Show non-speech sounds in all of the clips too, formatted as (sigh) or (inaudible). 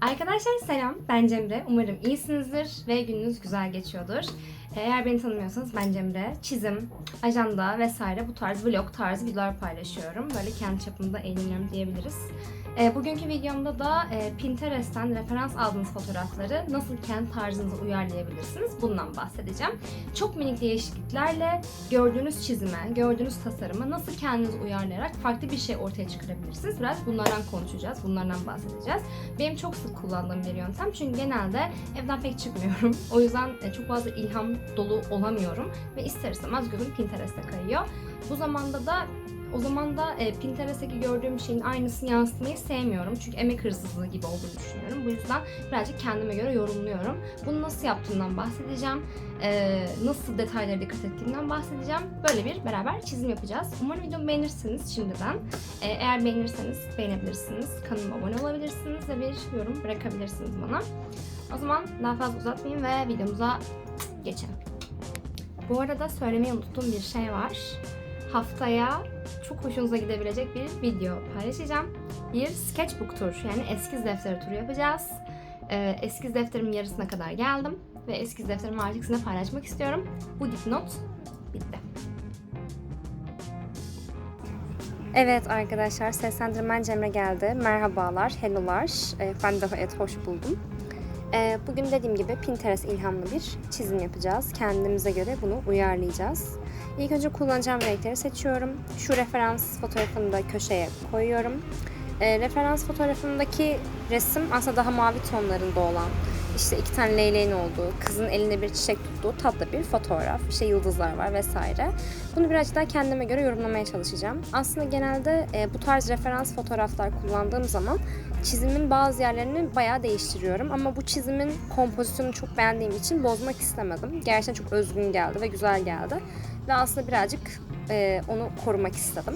Arkadaşlar selam, ben Cemre. Umarım iyisinizdir ve gününüz güzel geçiyordur. Eğer beni tanımıyorsanız ben Cemre. Çizim, ajanda vesaire bu tarz vlog tarzı videolar paylaşıyorum. Böyle kendi çapımda eğleniyorum diyebiliriz. E, bugünkü videomda da e, Pinterest'ten referans aldığınız fotoğrafları nasıl kendi tarzınıza uyarlayabilirsiniz bundan bahsedeceğim. Çok minik değişikliklerle gördüğünüz çizime, gördüğünüz tasarıma nasıl kendiniz uyarlayarak farklı bir şey ortaya çıkarabilirsiniz. Biraz bunlardan konuşacağız, bunlardan bahsedeceğiz. Benim çok sık kullandığım bir yöntem çünkü genelde evden pek çıkmıyorum. O yüzden e, çok fazla ilham dolu olamıyorum ve ister istemez gözüm Pinterest'e kayıyor. Bu zamanda da o zaman da e, Pinterest'teki gördüğüm şeyin aynısını yansıtmayı sevmiyorum. Çünkü emek hırsızlığı gibi olduğunu düşünüyorum. Bu yüzden birazcık kendime göre yorumluyorum. Bunu nasıl yaptığımdan bahsedeceğim. E, nasıl detaylara dikkat ettiğimden bahsedeceğim. Böyle bir beraber çizim yapacağız. Umarım videomu beğenirsiniz şimdiden. E, eğer beğenirseniz beğenebilirsiniz. Kanalıma abone olabilirsiniz ve bir yorum bırakabilirsiniz bana. O zaman daha fazla uzatmayayım ve videomuza geçelim. Bu arada söylemeyi unuttuğum bir şey var. Haftaya çok hoşunuza gidebilecek bir video paylaşacağım. Bir sketchbook tur yani eskiz defteri turu yapacağız. Ee, eskiz defterimin yarısına kadar geldim ve eskiz defterimi artık sizinle paylaşmak istiyorum. Bu dipnot bitti. Evet arkadaşlar seslendirmen Cemre geldi. Merhabalar, hellolar. Ee, ben de evet hoş buldum. Ee, bugün dediğim gibi Pinterest ilhamlı bir çizim yapacağız. Kendimize göre bunu uyarlayacağız. İlk önce kullanacağım renkleri seçiyorum. Şu referans fotoğrafını da köşeye koyuyorum. Ee, referans fotoğrafındaki resim aslında daha mavi tonlarında olan işte iki tane leyleğin olduğu, kızın elinde bir çiçek tuttuğu tatlı bir fotoğraf. İşte yıldızlar var vesaire. Bunu birazcık daha kendime göre yorumlamaya çalışacağım. Aslında genelde e, bu tarz referans fotoğraflar kullandığım zaman çizimin bazı yerlerini bayağı değiştiriyorum. Ama bu çizimin kompozisyonunu çok beğendiğim için bozmak istemedim. Gerçekten çok özgün geldi ve güzel geldi. Ve aslında birazcık e, onu korumak istedim.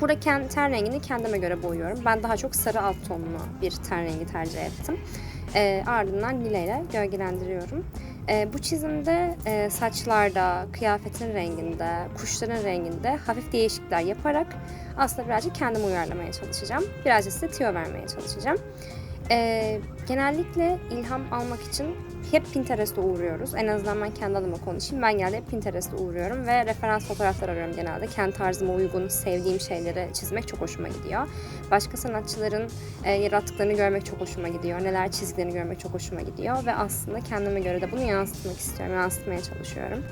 Burada kendi ten rengini kendime göre boyuyorum. Ben daha çok sarı alt tonlu bir ten rengi tercih ettim. E, ardından lila ile gölgelendiriyorum. E, bu çizimde e, saçlarda, kıyafetin renginde, kuşların renginde hafif değişiklikler yaparak aslında birazcık kendimi uyarlamaya çalışacağım. Birazcık size tüyo vermeye çalışacağım. E, genellikle ilham almak için hep Pinterest'e uğruyoruz. En azından ben kendi adıma konuşayım. Ben genelde hep Pinterest'e uğruyorum ve referans fotoğraflar arıyorum genelde. Kendi tarzıma uygun, sevdiğim şeyleri çizmek çok hoşuma gidiyor. Başka sanatçıların e, yarattıklarını görmek çok hoşuma gidiyor. Neler çizdiklerini görmek çok hoşuma gidiyor. Ve aslında kendime göre de bunu yansıtmak istiyorum, yansıtmaya çalışıyorum.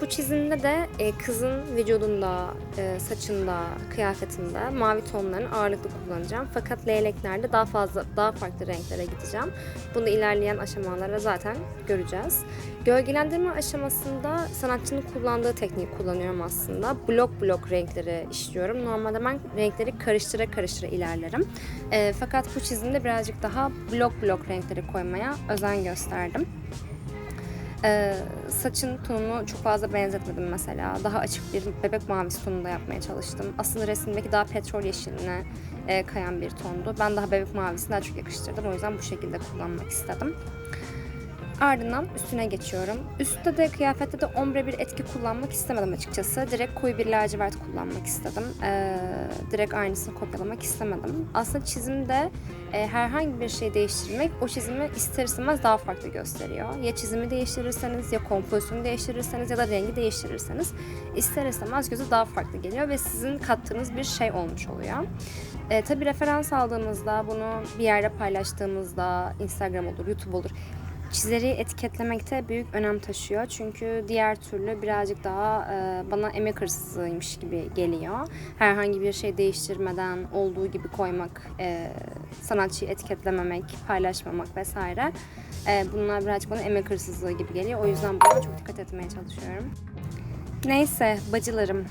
Bu çizimde de e, kızın vücudunda, e, saçında, kıyafetinde mavi tonların ağırlıklı kullanacağım. Fakat leyleklerde daha fazla, daha farklı renklere gideceğim. Bunu ilerleyen aşamalarda zaten göreceğiz. Gölgelendirme aşamasında sanatçının kullandığı tekniği kullanıyorum aslında. Blok blok renkleri işliyorum. Normalde ben renkleri karıştıra karıştıra ilerlerim. E, fakat bu çizimde birazcık daha blok blok renkleri koymaya özen gösterdim. Ee, saçın tonunu çok fazla benzetmedim mesela. Daha açık bir bebek mavisi tonunda yapmaya çalıştım. Aslında resimdeki daha petrol yeşiline e, kayan bir tondu. Ben daha bebek mavisini daha çok yakıştırdım. O yüzden bu şekilde kullanmak istedim. Ardından üstüne geçiyorum. Üstte de kıyafette de ombre bir etki kullanmak istemedim açıkçası. Direkt koyu bir lacivert kullanmak istedim. Ee, direkt aynısını kopyalamak istemedim. Aslında çizimde e, herhangi bir şey değiştirmek o çizimi ister istemez daha farklı gösteriyor. Ya çizimi değiştirirseniz ya kompozisyonu değiştirirseniz ya da rengi değiştirirseniz ister istemez göze daha farklı geliyor ve sizin kattığınız bir şey olmuş oluyor. E, tabii referans aldığımızda bunu bir yerde paylaştığımızda Instagram olur, YouTube olur çizeri etiketlemekte büyük önem taşıyor. Çünkü diğer türlü birazcık daha e, bana emek hırsızıymış gibi geliyor. Herhangi bir şey değiştirmeden olduğu gibi koymak, e, sanatçıyı etiketlememek, paylaşmamak vesaire. E, bunlar birazcık bana emek hırsızlığı gibi geliyor. O yüzden buna çok dikkat etmeye çalışıyorum. Neyse bacılarım.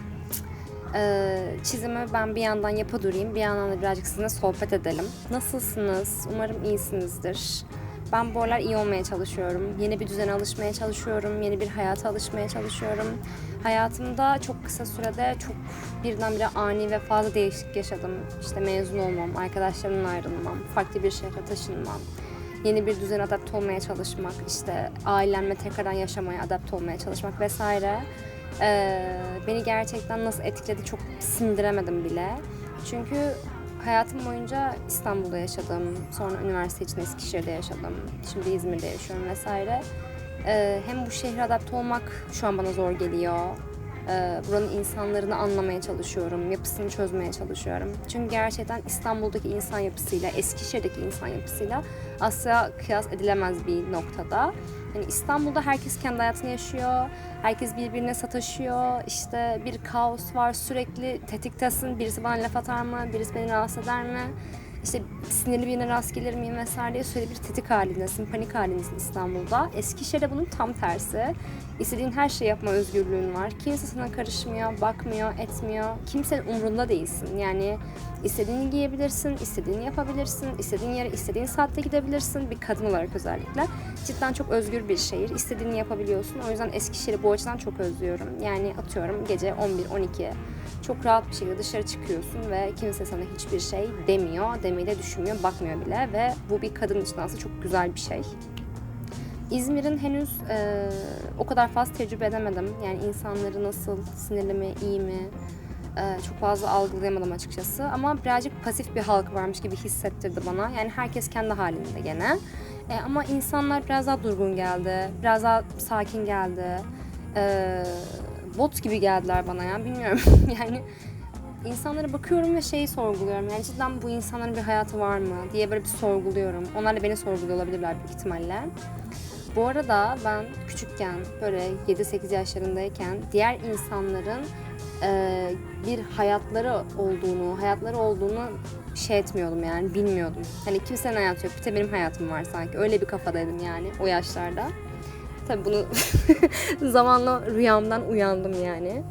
Ee, çizimi ben bir yandan yapa durayım, bir yandan da birazcık sizinle sohbet edelim. Nasılsınız? Umarım iyisinizdir. Ben bu aralar iyi olmaya çalışıyorum. Yeni bir düzene alışmaya çalışıyorum. Yeni bir hayata alışmaya çalışıyorum. Hayatımda çok kısa sürede çok birdenbire ani ve fazla değişiklik yaşadım. İşte mezun olmam, arkadaşlarımla ayrılmam, farklı bir şehre taşınmam. Yeni bir düzene adapte olmaya çalışmak, işte ailemle tekrardan yaşamaya adapte olmaya çalışmak vesaire. Ee, beni gerçekten nasıl etkiledi çok sindiremedim bile. Çünkü hayatım boyunca İstanbul'da yaşadım. Sonra üniversite için Eskişehir'de yaşadım. Şimdi İzmir'de yaşıyorum vesaire. Ee, hem bu şehre adapte olmak şu an bana zor geliyor. Ee, buranın insanlarını anlamaya çalışıyorum, yapısını çözmeye çalışıyorum. Çünkü gerçekten İstanbul'daki insan yapısıyla, Eskişehir'deki insan yapısıyla asla kıyas edilemez bir noktada. Yani İstanbul'da herkes kendi hayatını yaşıyor, herkes birbirine sataşıyor, işte bir kaos var sürekli tetiktesin, birisi bana laf atar mı, birisi beni rahatsız eder mi? işte sinirli birine rast gelir miyim vesaire diye sürekli bir tetik halindesin, panik halindesin İstanbul'da. Eskişehir'de bunun tam tersi. İstediğin her şeyi yapma özgürlüğün var. Kimse sana karışmıyor, bakmıyor, etmiyor. Kimsenin umrunda değilsin. Yani istediğini giyebilirsin, istediğini yapabilirsin, istediğin yere istediğin saatte gidebilirsin. Bir kadın olarak özellikle. Cidden çok özgür bir şehir. İstediğini yapabiliyorsun. O yüzden Eskişehir'i bu açıdan çok özlüyorum. Yani atıyorum gece 11-12 çok rahat bir şekilde dışarı çıkıyorsun ve kimse sana hiçbir şey demiyor, demeyi de düşünmüyor, bakmıyor bile ve bu bir kadın için aslında çok güzel bir şey. İzmir'in henüz e, o kadar fazla tecrübe edemedim. Yani insanları nasıl, sinirli mi, iyi mi e, çok fazla algılayamadım açıkçası. Ama birazcık pasif bir halk varmış gibi hissettirdi bana. Yani herkes kendi halinde gene. E, ama insanlar biraz daha durgun geldi, biraz daha sakin geldi. E, bot gibi geldiler bana ya bilmiyorum. (laughs) yani insanlara bakıyorum ve şeyi sorguluyorum. Yani cidden bu insanların bir hayatı var mı diye böyle bir sorguluyorum. Onlar da beni sorguluyor olabilirler büyük ihtimalle. Bu arada ben küçükken böyle 7-8 yaşlarındayken diğer insanların e, bir hayatları olduğunu, hayatları olduğunu şey etmiyordum yani bilmiyordum. Hani kimsenin hayatı yok, bir de benim hayatım var sanki. Öyle bir kafadaydım yani o yaşlarda. Tabii bunu (laughs) zamanla rüyamdan uyandım yani.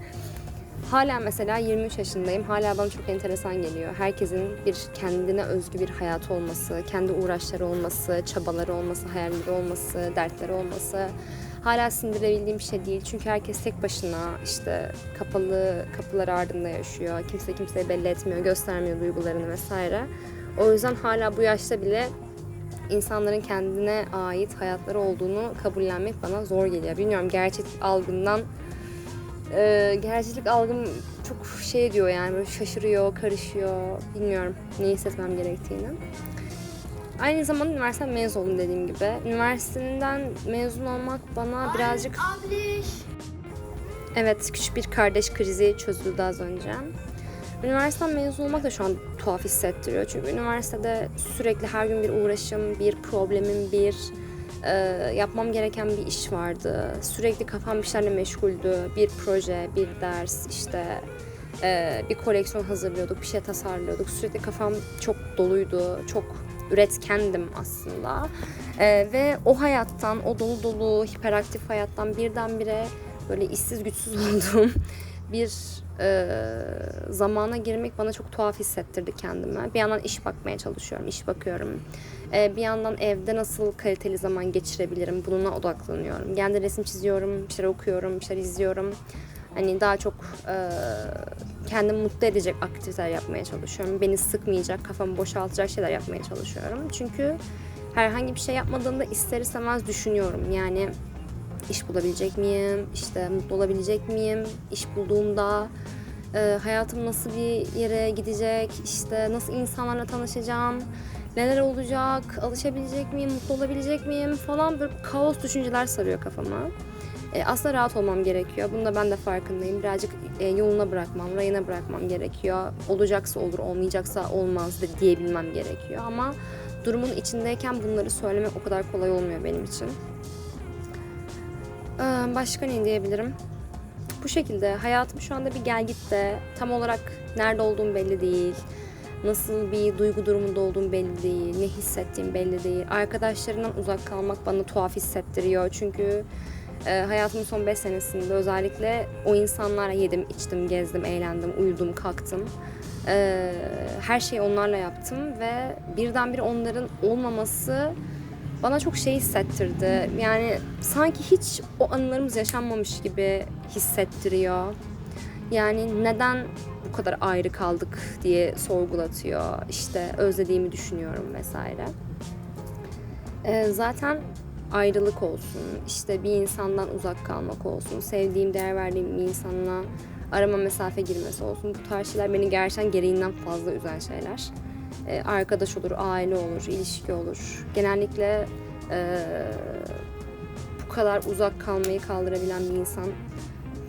Hala mesela 23 yaşındayım. Hala bana çok enteresan geliyor. Herkesin bir kendine özgü bir hayatı olması, kendi uğraşları olması, çabaları olması, hayalleri olması, dertleri olması hala sindirebildiğim bir şey değil. Çünkü herkes tek başına işte kapalı kapılar ardında yaşıyor. Kimse kimseye belli etmiyor, göstermiyor duygularını vesaire. O yüzden hala bu yaşta bile insanların kendine ait hayatları olduğunu kabullenmek bana zor geliyor. Bilmiyorum gerçek algından e, gerçeklik algım çok şey diyor yani böyle şaşırıyor, karışıyor. Bilmiyorum ne hissetmem gerektiğini. Aynı zamanda üniversiteden mezun oldum dediğim gibi. Üniversiteden mezun olmak bana birazcık... Evet, küçük bir kardeş krizi çözüldü az önce. Üniversiteden mezun olmak da şu an tuhaf hissettiriyor. Çünkü üniversitede sürekli her gün bir uğraşım, bir problemim, bir e, yapmam gereken bir iş vardı. Sürekli kafam bir şeylerle meşguldü. Bir proje, bir ders, işte e, bir koleksiyon hazırlıyorduk, bir şey tasarlıyorduk. Sürekli kafam çok doluydu, çok üretkendim aslında. E, ve o hayattan, o dolu dolu, hiperaktif hayattan birdenbire böyle işsiz güçsüz (laughs) olduğum bir e, zamana girmek bana çok tuhaf hissettirdi kendime. Bir yandan iş bakmaya çalışıyorum, iş bakıyorum. E, bir yandan evde nasıl kaliteli zaman geçirebilirim bununla odaklanıyorum. Kendi resim çiziyorum, bir şeyler okuyorum, bir şeyler izliyorum. Hani daha çok e, kendimi mutlu edecek aktiviteler yapmaya çalışıyorum. Beni sıkmayacak, kafamı boşaltacak şeyler yapmaya çalışıyorum. Çünkü herhangi bir şey yapmadığımda ister istemez düşünüyorum. Yani iş bulabilecek miyim, işte mutlu olabilecek miyim, iş bulduğumda e, hayatım nasıl bir yere gidecek, işte nasıl insanlarla tanışacağım, neler olacak, alışabilecek miyim, mutlu olabilecek miyim falan böyle kaos düşünceler sarıyor kafama. E, aslında rahat olmam gerekiyor. Bunda ben de farkındayım. Birazcık e, yoluna bırakmam, rayına bırakmam gerekiyor. Olacaksa olur, olmayacaksa olmaz de diyebilmem gerekiyor. Ama durumun içindeyken bunları söylemek o kadar kolay olmuyor benim için. Ee, başka ne diyebilirim? Bu şekilde hayatım şu anda bir gel gitte. Tam olarak nerede olduğum belli değil. Nasıl bir duygu durumunda olduğum belli değil. Ne hissettiğim belli değil. Arkadaşlarımdan uzak kalmak bana tuhaf hissettiriyor. Çünkü e, hayatımın son 5 senesinde özellikle o insanlarla yedim, içtim, gezdim, eğlendim, uyudum, kalktım. E, her şeyi onlarla yaptım ve birdenbire onların olmaması bana çok şey hissettirdi. Yani sanki hiç o anılarımız yaşanmamış gibi hissettiriyor. Yani neden bu kadar ayrı kaldık diye sorgulatıyor. İşte özlediğimi düşünüyorum vesaire. Ee, zaten ayrılık olsun, işte bir insandan uzak kalmak olsun, sevdiğim, değer verdiğim bir insanla arama mesafe girmesi olsun. Bu tarz şeyler beni gerçekten gereğinden fazla üzen şeyler. E, arkadaş olur, aile olur, ilişki olur. Genellikle e, bu kadar uzak kalmayı kaldırabilen bir insan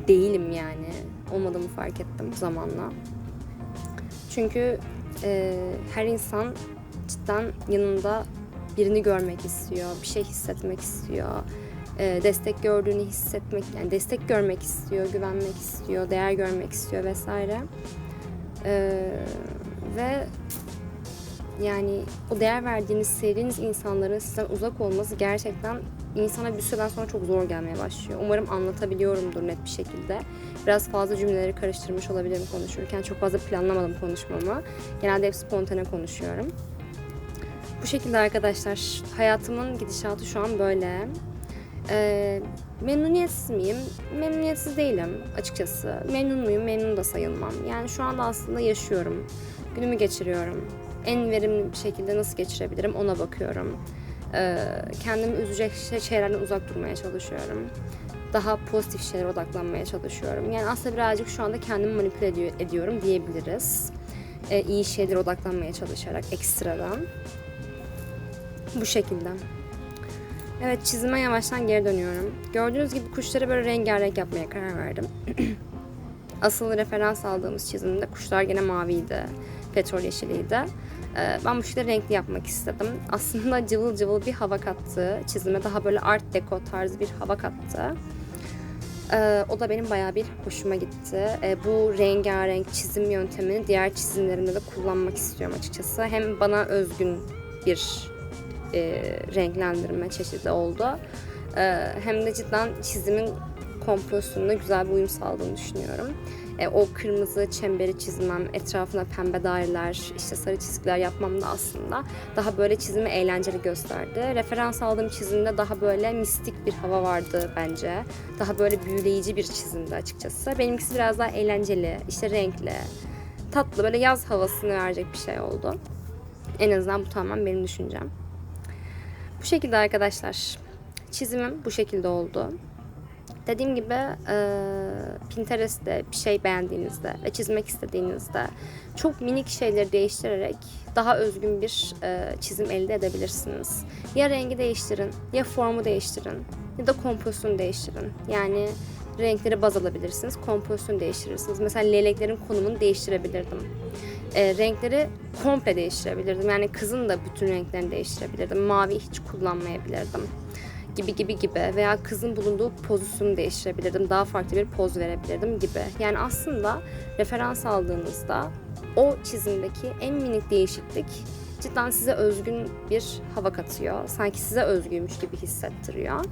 değilim yani. Olmadığımı fark ettim zamanla. Çünkü e, her insan cidden yanında birini görmek istiyor, bir şey hissetmek istiyor. E, destek gördüğünü hissetmek, yani destek görmek istiyor, güvenmek istiyor, değer görmek istiyor vesaire. E, ve yani o değer verdiğiniz, sevdiğiniz insanların sizden uzak olması gerçekten insana bir süreden sonra çok zor gelmeye başlıyor. Umarım anlatabiliyorumdur net bir şekilde. Biraz fazla cümleleri karıştırmış olabilirim konuşurken. Çok fazla planlamadım konuşmamı. Genelde hep spontane konuşuyorum. Bu şekilde arkadaşlar hayatımın gidişatı şu an böyle. Ee, memnuniyetsiz miyim? Memnuniyetsiz değilim açıkçası. Memnun muyum? Memnun da sayılmam. Yani şu anda aslında yaşıyorum. Günümü geçiriyorum. En verimli bir şekilde nasıl geçirebilirim ona bakıyorum. Ee, kendimi üzecek şey- şeylerden uzak durmaya çalışıyorum. Daha pozitif şeylere odaklanmaya çalışıyorum. Yani aslında birazcık şu anda kendimi manipüle ediyor, ediyorum diyebiliriz. Ee, iyi şeylere odaklanmaya çalışarak ekstradan. Bu şekilde. Evet çizime yavaştan geri dönüyorum. Gördüğünüz gibi kuşları böyle rengarenk yapmaya karar verdim. (clears throat) Asıl referans aldığımız çizimde kuşlar gene maviydi. Petrol yeşiliydi. Ee, Ben bu şeyleri renkli yapmak istedim. Aslında (laughs) cıvıl cıvıl bir hava kattı. Çizime daha böyle art deco tarzı bir hava kattı. Ee, o da benim bayağı bir hoşuma gitti. Ee, bu rengarenk çizim yöntemini diğer çizimlerimde de kullanmak istiyorum açıkçası. Hem bana özgün bir e, renklendirme çeşidi oldu. Ee, hem de cidden çizimin kompozisyonuna güzel bir uyum sağladığını düşünüyorum. E, o kırmızı çemberi çizmem, etrafına pembe daireler, işte sarı çizgiler yapmam da aslında daha böyle çizimi eğlenceli gösterdi. Referans aldığım çizimde daha böyle mistik bir hava vardı bence. Daha böyle büyüleyici bir çizimdi açıkçası. Benimkisi biraz daha eğlenceli, işte renkli, tatlı, böyle yaz havasını verecek bir şey oldu. En azından bu tamamen benim düşüncem. Bu şekilde arkadaşlar. Çizimim bu şekilde oldu. Dediğim gibi e, Pinterest'te bir şey beğendiğinizde ve çizmek istediğinizde çok minik şeyleri değiştirerek daha özgün bir e, çizim elde edebilirsiniz. Ya rengi değiştirin, ya formu değiştirin, ya da kompozisyonu değiştirin. Yani renkleri baz alabilirsiniz, kompozisyonu değiştirirsiniz. Mesela leyleklerin konumunu değiştirebilirdim. E, renkleri komple değiştirebilirdim. Yani kızın da bütün renklerini değiştirebilirdim. Mavi hiç kullanmayabilirdim gibi gibi gibi veya kızın bulunduğu pozisyonu değiştirebilirdim. Daha farklı bir poz verebilirdim gibi. Yani aslında referans aldığınızda o çizimdeki en minik değişiklik cidden size özgün bir hava katıyor. Sanki size özgüymüş gibi hissettiriyor.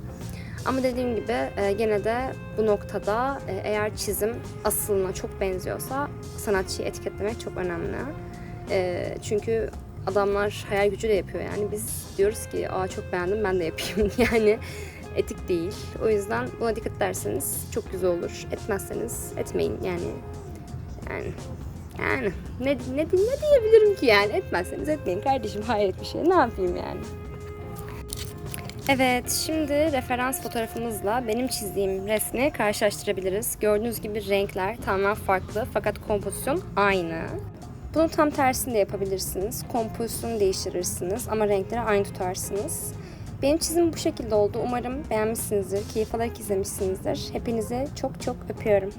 Ama dediğim gibi e, gene de bu noktada e, eğer çizim aslına çok benziyorsa sanatçıyı etiketlemek çok önemli. E, çünkü adamlar hayal gücü de yapıyor yani. Biz diyoruz ki aa çok beğendim ben de yapayım (laughs) yani etik değil. O yüzden buna dikkat ederseniz çok güzel olur. Etmezseniz etmeyin yani. Yani yani ne, ne, ne diyebilirim ki yani etmezseniz etmeyin kardeşim hayret bir şey ne yapayım yani. Evet, şimdi referans fotoğrafımızla benim çizdiğim resmi karşılaştırabiliriz. Gördüğünüz gibi renkler tamamen farklı fakat kompozisyon aynı. Bunun tam tersini de yapabilirsiniz. Kompozisyonu değiştirirsiniz ama renkleri aynı tutarsınız. Benim çizimim bu şekilde oldu. Umarım beğenmişsinizdir, keyif alarak izlemişsinizdir. Hepinizi çok çok öpüyorum.